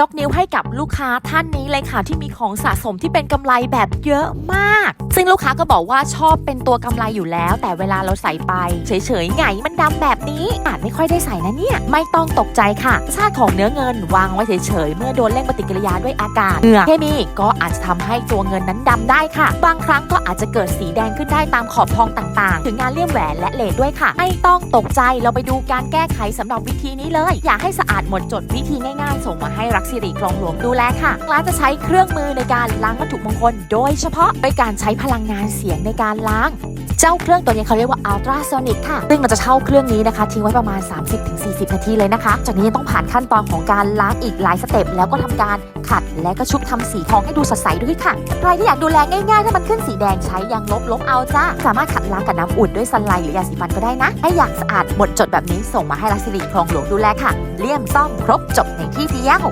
ยกนิ้วให้กับลูกค้าท่านนี้เลยค่ะ ที่มีของสะสมที่เป็นกำไรแบบเยอะมาก ซึ่งลูกค้าก็บอกว่าชอบเป็นตัวกำไรอยู่แล้ว แต่เวลาเราใส่ไป เฉยๆไงมันดำแบบนี้อาจไม่ค่อยได้ใส่นะเนี่ย ไม่ต้องตกใจค่ะชาติของเนื้อเงินวางไว้เฉยๆเมื่อโดนเร่งปฏิกิริยาด้วยอากาศเหงื่อเคมีก็อาจจะทำให้ตัวเงินนั้นดำได้ค่ะ บางครั้งก็อาจจะเกิดสีแดงขึ้นได้ตามขอบทองต่างๆ ถึงงานเลี่ยมแหวนและเลดด้วยค่ะไม่ต้องตกใจเราไปดูการแก้ไขสำหรับวิธีนี้เลย อยากให้สะอาดหมดจดวิธีง่ายๆ ส่งมาให้รักสิริกรองหลวงดูแลค่ะร้านจะใช้เครื่องมือในการล้างวัตถุมงคล โดยเฉพาะด้วยการใช้พลังงานเสียงในการล้างเจ้าเครื่องตัวนี้เขาเรียกว่า ultrasonic ค่ะ ซึ่งมันจะเช่าเครื่องนี้นะคะ ทิ้งไว้ประมาณ 30-40 นาทีเลยนะคะ จากนี้ยังต้องผ่านขั้นตอนของการล้างอีกหลายสเต็ป แล้วก็ทำการขัดและก็ชุบทำสีทองให้ดูสดใสด้วยค่ะ ใครที่อยากดูแลง่ายๆ ถ้ามันขึ้นสีแดงใช้ยางลบลบเอาจ้า สามารถขัดล้างกับน้ำอุ่นด้วยซันไลท์หรือยาสีฟันก็ได้นะ ให้อยากสะอาดหมดจดแบบนี้ส่งมาให้รักสิริคลองหลวงดูแลค่ะเลี่ยมซ่อมครบจบในที่เดียว